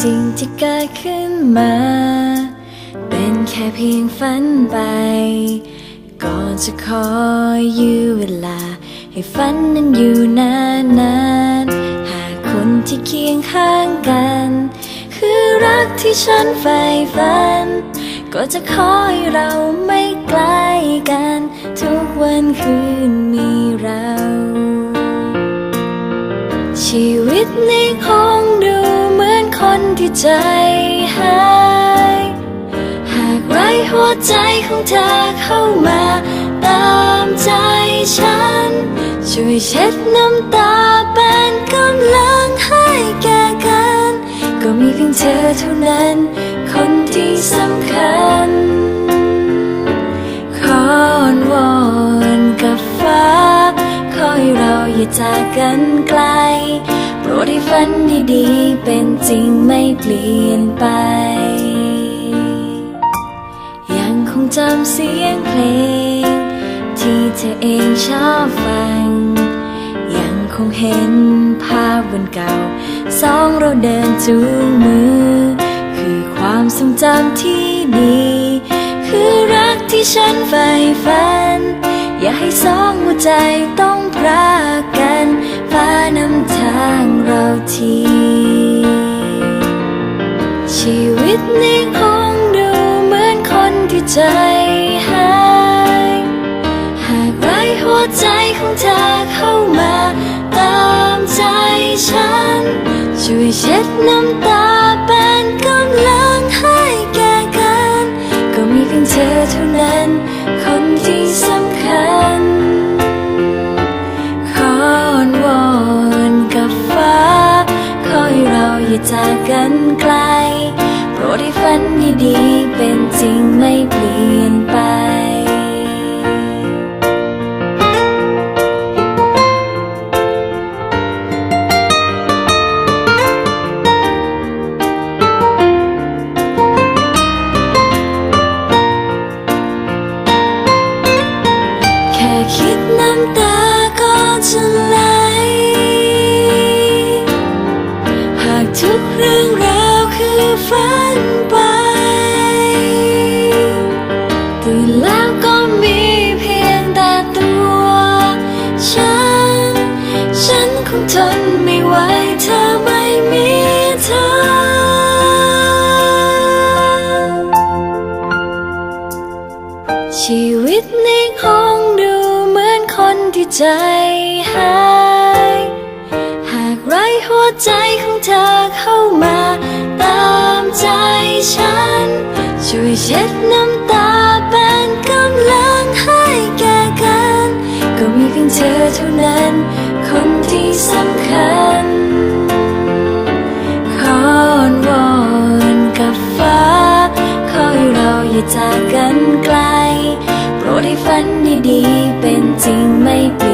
สิ่งที่เกิดขึ้นมา เป็นแค่เพียงฝันไป ก่อนจะคอยยื้อเวลา ให้ฝันนั้นอยู่นานนานๆ หากคนที่เคียงข้างกัน คือรักที่ฉันใฝ่ฝัน ก็จะขอให้เราไม่ไกลกัน ทุกวันคืนมีเรา ชีวิตนี้คงดู คนที่ใจหายหากไร้หัวใจของเธอเข้ามาตามใจฉัน ช่วยเช็ดน้ำตาเป็นกำลังให้แก่กัน ก็มีเพียงเธอเท่านั้น คนที่สำคัญขอวอนกับฟ้าขอให้เราอย่าจากกันไกล ฝันดีๆ เป็นจริงไม่เปลี่ยนไป ยังคงจำเสียงเพลง ที่เธอเองชอบฟัง ยังคงเห็นภาพวันเก่า สองเราเดินจูงมือ คือความทรงจำที่ดี คือรักที่ฉันใฝ่ฝัน อย่าให้สองหัวใจต้องพรากกัน ฟ้านำทางเราที ชีวิตนี้คงดูเหมือนคนที่ใจหายหากไร้หัวใจของเธอเข้ามา ตามใจฉัน ช่วยเช็ดน้ำตา อให้เราอย่าจากกันไกล โปรดให้ฝันดีๆเป็นจริงไม่เปลี่ยนไปแค่คิดน้ำตาก็จะไหล คือฝันไปตื่นแล้วก็มีเพียงแต่ตัว ฉัน ฉันคงทนไม่ไหวถ้าไม่มีเธอ ชีวิตนี้คงดูเหมือนคนที่ใจหาย หากไร้หัวใจของเธอ ฉัน ช่วยเช็ดน้ำตาเป็นกำลังให้แก่กัน ก็มีเพียงเธอเท่านั้น คนที่สำคัญขอนวอนกับฟ้า ขอให้เราอย่าจากกันไกล โปรดให้ฝันดีๆเป็นจริงไม่เปลี่ยน